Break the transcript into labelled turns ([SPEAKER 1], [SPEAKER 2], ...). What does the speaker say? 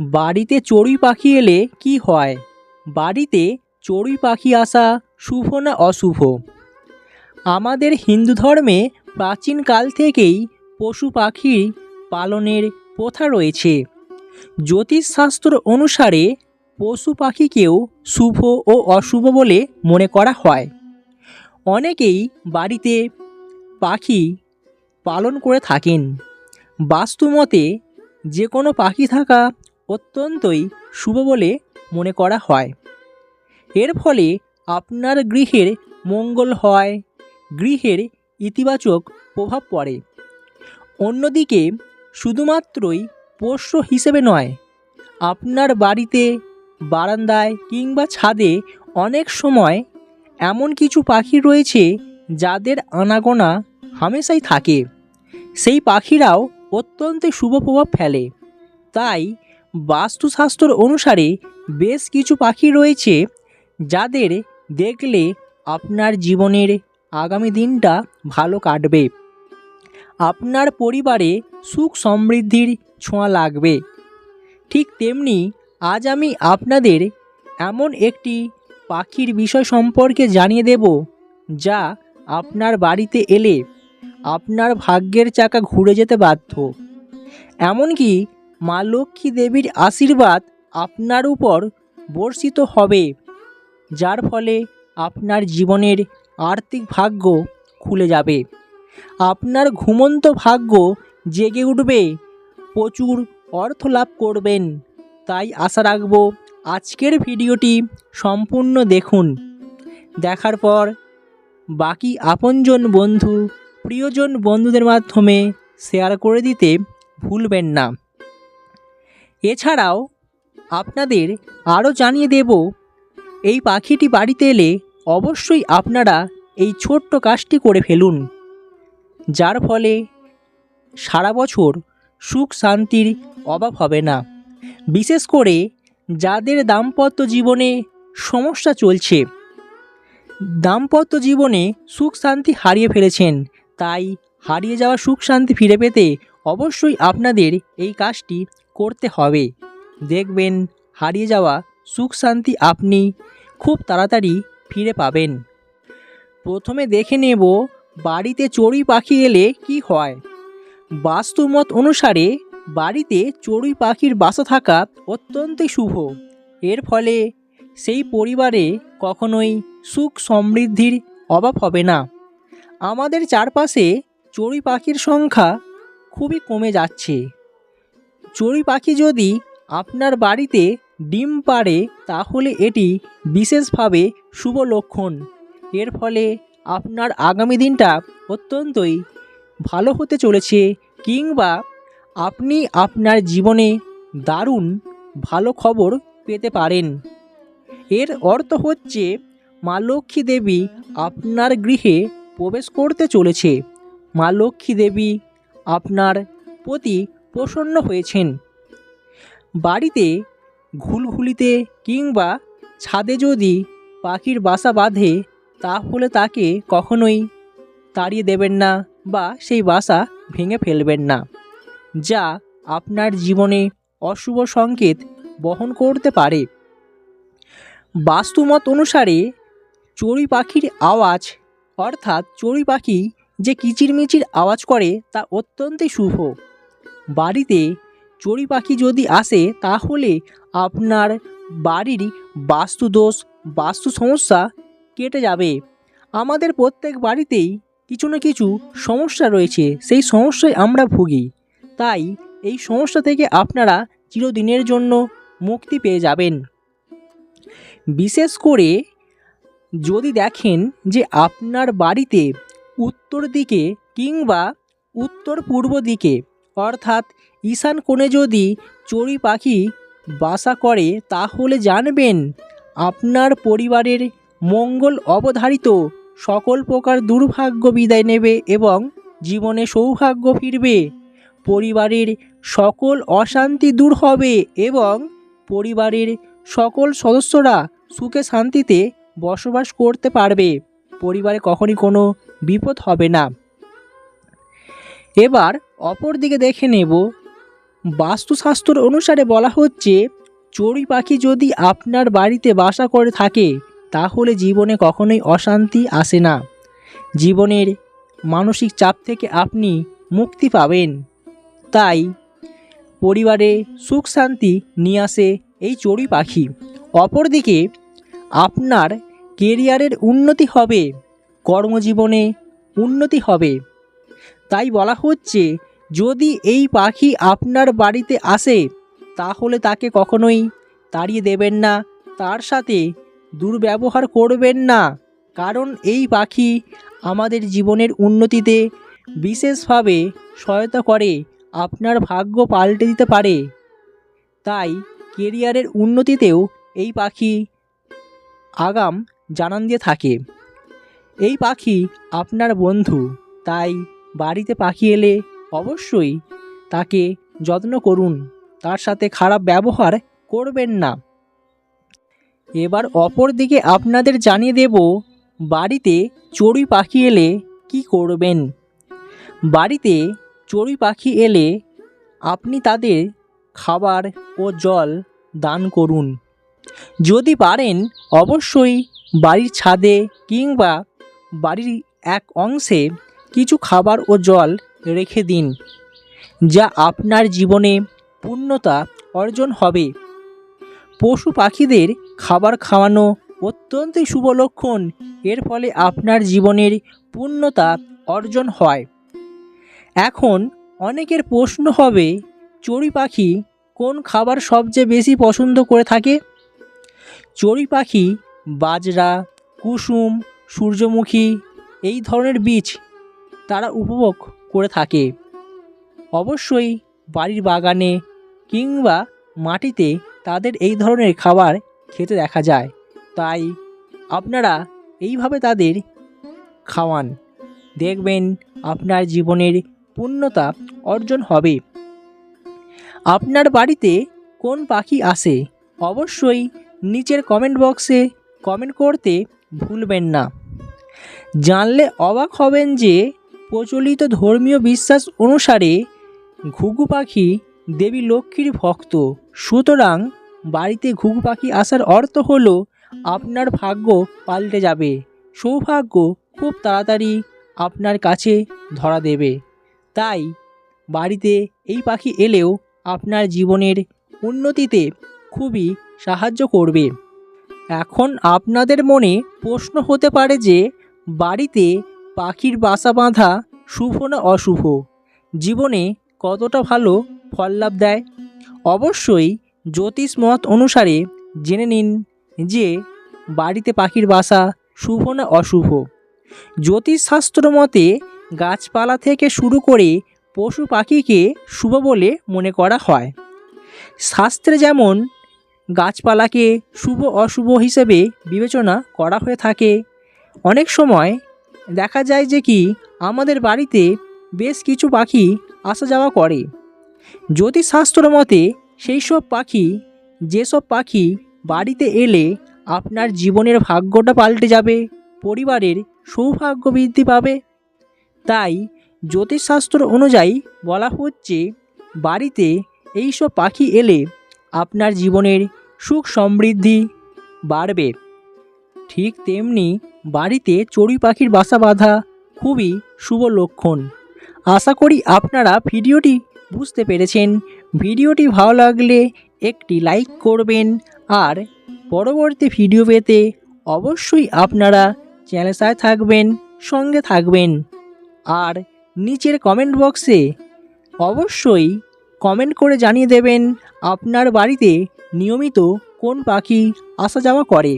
[SPEAKER 1] বাড়িতে চড়ুই পাখি এলে কি হয়? বাড়িতে চড়ুই পাখি আসা শুভ না অশুভ? আমাদের হিন্দু ধর্মে প্রাচীনকাল থেকেই পশু পাখি পালনের প্রথা রয়েছে। জ্যোতিষশাস্ত্র অনুসারে পশু পাখিকেও শুভ ও অশুভ বলে মনে করা হয়। অনেকেই বাড়িতে পাখি পালন করে থাকেন। বাস্তুমতে যে কোনো পাখি থাকা অত্যন্তই শুভ বলে মনে করা হয়। এর ফলে আপনার গৃহের মঙ্গল হয়, গৃহের ইতিবাচক প্রভাব পড়ে। অন্যদিকে, শুধুমাত্রই পোষ্য হিসেবে নয়, আপনার বাড়িতে, বারান্দায় কিংবা ছাদে অনেক সময় এমন কিছু পাখি রয়েছে যাদের আনাগোনা হামেশাই থাকে। সেই পাখিরাও অত্যন্ত শুভ প্রভাব ফেলে। তাই বাস্তুশাস্ত্র অনুসারে বেশ কিছু পাখি রয়েছে যাদের দেখলে আপনার জীবনের আগামী দিনটা ভালো কাটবে। আপনার পরিবারে সুখ সমৃদ্ধির ছোঁয়া লাগবে। ঠিক তেমনি আজ আমি আপনাদের এমন একটি পাখির বিষয় সম্পর্কে জানিয়ে দেব যা আপনার বাড়িতে এলে আপনার ভাগ্যের চাকা ঘুরে যেতে বাধ্য। এমনকি মা লক্ষ্মী দেবীর আশীর্বাদ আপনার উপর বর্ষিত হবে, যার ফলে আপনার জীবনের আর্থিক ভাগ্য খুলে যাবে। আপনার ঘুমন্ত ভাগ্য জেগে উঠবে, প্রচুর অর্থ লাভ করবেন। তাই আশা রাখব আজকের ভিডিওটি সম্পূর্ণ দেখুন। দেখার পর বাকি আপনজন বন্ধু, প্রিয়জন বন্ধুদের মাধ্যমে শেয়ার করে দিতে ভুলবেন না। এছাড়াও আপনাদের আরও জানিয়ে দেব, এই পাখিটি বাড়িতে এলে অবশ্যই আপনারা এই ছোট্ট কাজটি করে ফেলুন, যার ফলে সারা বছর সুখ শান্তির অভাব হবে না। বিশেষ করে যাদের দাম্পত্য জীবনে সমস্যা চলছে, দাম্পত্য জীবনে সুখ শান্তি হারিয়ে ফেলেছেন, তাই হারিয়ে যাওয়া সুখ শান্তি ফিরে পেতে অবশ্যই আপনাদের এই কাজটি করতে হবে। দেখবেন, হারিয়ে যাওয়া সুখ শান্তি আপনি খুব তাড়াতাড়ি ফিরে পাবেন। প্রথমে দেখে নেব বাড়িতে চড়ুই পাখি এলে কি হয়। বাস্তুমত অনুসারে বাড়িতে চড়ুই পাখির বাসা থাকা অত্যন্তই শুভ। এর ফলে সেই পরিবারে কখনোই সুখ সমৃদ্ধির অভাব হবে না। আমাদের চারপাশে চড়ুই পাখির সংখ্যা খুবই কমে যাচ্ছে। চড়ুই পাখি যদি আপনার বাড়িতে ডিম পাড়ে, তাহলে এটি বিশেষভাবে শুভ লক্ষণ। এর ফলে আপনার আগামী দিনটা অত্যন্তই ভালো হতে চলেছে কিংবা আপনি আপনার জীবনে দারুণ ভালো খবর পেতে পারেন। এর অর্থ হচ্ছে, মা লক্ষ্মী দেবী আপনার গৃহে প্রবেশ করতে চলেছে। মা লক্ষ্মী দেবী আপনার প্রতি প্রসন্ন হয়েছেন। বাড়িতে ঘুলঘুলিতে কিংবা ছাদে যদি পাখির বাসা বাঁধে, তাহলে তাকে কখনোই তাড়িয়ে দেবেন না বা সেই বাসা ভেঙে ফেলবেন না, যা আপনার জীবনে অশুভ সংকেত বহন করতে পারে। বাস্তুমত অনুসারে চড়ুই পাখির আওয়াজ, অর্থাৎ চড়ুই পাখি যে কিচিরমিচির আওয়াজ করে, তা অত্যন্তই শুভ। বাড়িতে চড়ুই পাখি যদি আসে, তাহলে আপনার বাড়ির বাস্তুদোষ, বাস্তু সমস্যা কেটে যাবে। আমাদের প্রত্যেক বাড়িতেই কিছু না কিছু সমস্যা রয়েছে, সেই সমস্যায় আমরা ভুগি। তাই এই সমস্যা থেকে আপনারা চিরদিনের জন্য মুক্তি পেয়ে যাবেন। বিশেষ করে যদি দেখেন যে আপনার বাড়িতে উত্তর দিকে কিংবা উত্তর পূর্ব দিকে অর্থাৎ ঈশান কোণে যদি চড়ুই পাখি বাসা করে, তাহলে জানবেন আপনার পরিবারের মঙ্গল অবধারিত সকল প্রকার দুর্ভাগ্য বিদায় নেবে এবং জীবনে সৌভাগ্য ফিরবে। পরিবারের সকল অশান্তি দূর হবে এবং পরিবারের সকল সদস্যরা সুখে শান্তিতে বসবাস করতে পারবে। পরিবারে কখনই কোনো বিপদ হবে না। এবার অপর দিকে দেখে নেব। বাস্তুশাস্ত্র অনুসারে বলা হচ্ছে, চড়ুই পাখি যদি আপনার বাড়িতে বাসা করে থাকে, তাহলে জীবনে কখনোই অশান্তি আসে না। জীবনের মানসিক চাপ থেকে আপনি মুক্তি পাবেন। তাই পরিবারে সুখ শান্তি নিয়ে আসে এই চড়ুই পাখি। অপরদিকে আপনার কেরিয়ারের উন্নতি হবে, কর্মজীবনে উন্নতি হবে। তাই বলা হচ্ছে, যদি এই পাখি আপনার বাড়িতে আসে, তাহলে তাকে কখনোই তাড়িয়ে দেবেন না। তার সাথে দুর্ব্যবহার করবেন না, কারণ এই পাখি আমাদের জীবনের উন্নতিতে বিশেষভাবে সহায়তা করে, আপনার ভাগ্য পাল্টে দিতে পারে। তাই কেরিয়ারের উন্নতিতেও এই পাখি আগাম জানান দিয়ে থাকে। এই পাখি আপনার বন্ধু, তাই বাড়িতে পাখি এলে অবশ্যই তাকে যত্ন করুন। তার সাথে খারাপ ব্যবহার করবেন না। এবার অপর দিকে আপনাদের জানিয়ে দেব, বাড়িতে চড়ুই পাখি এলে কি করবেন? বাড়িতে চড়ুই পাখি এলে আপনি তাদের খাবার ও জল দান করুন। যদি পারেন, অবশ্যই বাড়ির ছাদে কিংবা বাড়ির এক অংশে কিছু খাবার ও জল রেখে দিন, যা আপনার জীবনে পূর্ণতা অর্জন হবে। পশু পাখিদের খাবার খাওয়ানো অত্যন্তই শুভ লক্ষণ। এর ফলে আপনার জীবনের পূর্ণতা অর্জন হয়। এখন অনেকের প্রশ্ন হবে, চড়ুই পাখি কোন খাবার সবচেয়ে বেশি পছন্দ করে থাকে? চড়ুই পাখি, বাজরা, কুসুম, সূর্যমুখী, এই ধরনের বীজ তারা উপভোগ করে থাকে। অবশ্যই বাড়ির বাগানে কিংবা মাটিতে তাদের এই ধরনের খাবার খেতে দেখা যায়। তাই আপনারা এইভাবে তাদের খাওয়ান। দেখবেন আপনার জীবনের পূর্ণতা অর্জন হবে। আপনার বাড়িতে কোন পাখি আসে অবশ্যই নিচের কমেন্ট বক্সে কমেন্ট করতে ভুলবেন না। জানলে অবাক হবেন যে প্রচলিত ধর্মীয় বিশ্বাস অনুসারে ঘুঘু পাখি দেবী লক্ষ্মীর ভক্ত। সুতরাং বাড়িতে ঘুঘু পাখি আসার অর্থ হলো, আপনার ভাগ্য পাল্টে যাবে। সৌভাগ্য খুব তাড়াতাড়ি আপনার কাছে ধরা দেবে। তাই বাড়িতে এই পাখি এলেও আপনার জীবনের উন্নতিতে খুবই সাহায্য করবে। এখন আপনাদের মনে প্রশ্ন হতে পারে যে, বাড়িতে পাখির বাসা বাঁধা শুভ না অশুভ? জীবনে কতটা ভালো ফল লাভ দেয়? অবশ্যই জ্যোতিষ মত অনুসারে জেনে নিন যে বাড়িতে পাখির বাসা শুভ না অশুভ। জ্যোতিষশাস্ত্র মতে গাছপালা থেকে শুরু করে পশু পাখিকে শুভ বলে মনে করা হয়। শাস্ত্রে যেমন গাছপালাকে শুভ অশুভ হিসেবে বিবেচনা করা হয়ে থাকে, অনেক সময় দেখা যায় যে কি, আমাদের বাড়িতে বেশ কিছু পাখি আসা যাওয়া করে। জ্যোতিষশাস্ত্র মতে, সেই সব পাখি যেসব পাখি বাড়িতে এলে আপনার জীবনের ভাগ্যটা পাল্টে যাবে, পরিবারের সৌভাগ্য বৃদ্ধি পাবে। তাই জ্যোতিষশাস্ত্র অনুযায়ী বলা হচ্ছে, বাড়িতে এই সব পাখি এলে আপনার জীবনের সুখ সমৃদ্ধি বাড়বে। ঠিক তেমনি বাড়িতে চড়ুই পাখির বাসা বাঁধা খুবই শুভ লক্ষণ। আশা করি আপনারা ভিডিওটি বুঝতে পেরেছেন। ভিডিওটি ভালো লাগলে একটি লাইক করবেন আর পরবর্তী ভিডিও পেতে অবশ্যই আপনারা চ্যানেল সাথে থাকবেন, সঙ্গে থাকবেন। আর নিচের কমেন্ট বক্সে অবশ্যই কমেন্ট করে জানিয়ে দেবেন আপনার বাড়িতে নিয়মিত কোন পাখি আসা যাওয়া করে।